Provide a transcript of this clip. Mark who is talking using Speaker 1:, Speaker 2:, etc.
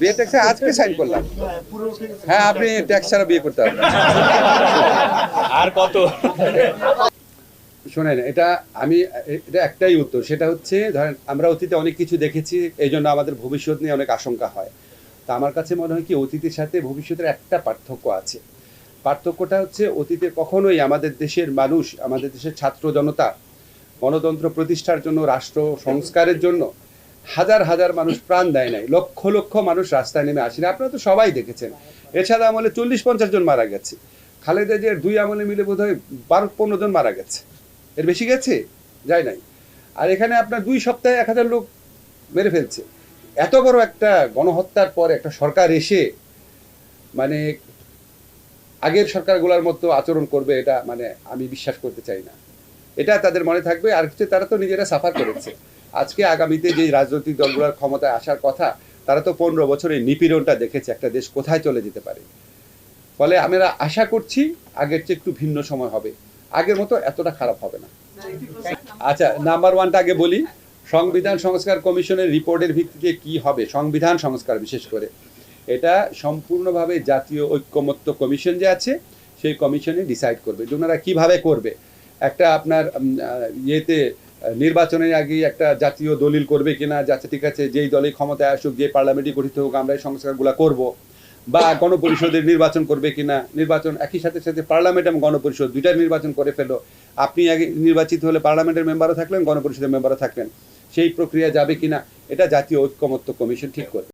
Speaker 1: বিয়ে ট্যাক্সে আজকে সাইন করলাম। হ্যাঁ আপনি ট্যাক্স ছাড়া বিয়ে করতে পারবেন
Speaker 2: আর কত?
Speaker 1: শোনেন এটা আমি এটা একটাই উত্তর। সেটা হচ্ছে ধরেন আমরা অতীতে অনেক কিছু দেখেছি এই জন্য আমাদের ভবিষ্যৎ নিয়ে অনেক আশঙ্কা হয়। তা আমার কাছে মনে হয় কি অতীতের সাথে ভবিষ্যতের একটা পার্থক্য আছে। পার্থক্যটা হচ্ছে অতীতে কখনোই আমাদের দেশের মানুষ আমাদের দেশের ছাত্র জনতা গণতন্ত্র প্রতিষ্ঠার জন্য রাষ্ট্র সংস্কারের জন্য হাজার হাজার মানুষ প্রাণ দেয় নাই, লক্ষ লক্ষ মানুষ রাস্তায় নেমে আসেনি। আপনারা তো সবাই দেখেছেন। এছাড়া আমলে চল্লিশ পঞ্চাশ জন মারা গেছে। খালেদা জিয়ার দুই আমলে মিলে বোধ হয় বারো পনেরো জন মারা গেছে। এর বেশি গেছে? যায় নাই। আর এখানে আপনার দুই সপ্তাহে এক হাজার লোক মেরে ফেলছে। এত বড় একটা গণহত্যার পর একটা সরকার এসে মানে আগের সরকারগুলোর মতো আচরণ করবে এটা মানে আমি বিশ্বাস করতে চাই না। এটা তাদের মনে থাকবে, আর হচ্ছে তারা তো নিজেরা সাফার করেছে। আজকে আগামীতে যে রাজনৈতিক দলগুলোর ক্ষমতায় আসার কথা, তারা তো পনেরো বছরে নিপীড়নটা দেখেছে, একটা দেশ কোথায় চলে যেতে পারে। ফলে আমরা আশা করছি আগের চেয়ে একটু ভিন্ন সময় হবে। আগের মতো এতটা খারাপ হবে না। আচ্ছা নাম্বার ওয়ানটা আগে বলি। সংবিধান সংস্কার কমিশনের রিপোর্টের ভিত্তিতে কি হবে? সংবিধান সংস্কার বিশেষ করে। এটা সম্পূর্ণভাবে জাতীয় ঐক্যমত্য কমিশন যে আছে, সেই কমিশনে ডিসাইড করবে যে ওনারা কীভাবে করবে। একটা আপনার ইয়েতে নির্বাচনের আগে একটা জাতীয় দলিল করবে কিনা যাচ্ছে ঠিক আছে, যেই দলই ক্ষমতায় আসুক, যে পার্লামেন্টই গঠিত হোক, আমরা এই সংস্কারগুলো করব। বা গণপরিষদের নির্বাচন করবে কিনা, নির্বাচন একই সাথে সাথে পার্লামেন্ট এবং গণপরিষদ দুইটা নির্বাচন করে ফেলো আপনি আগে নির্বাচিত হলে পার্লামেন্টের মেম্বারও থাকলেন, গণপরিষদের মেম্বারও থাকলেন। সেই প্রক্রিয়া যাবে কিনা, এটা জাতীয় ঐক্যমত্য কমিশন ঠিক করবে।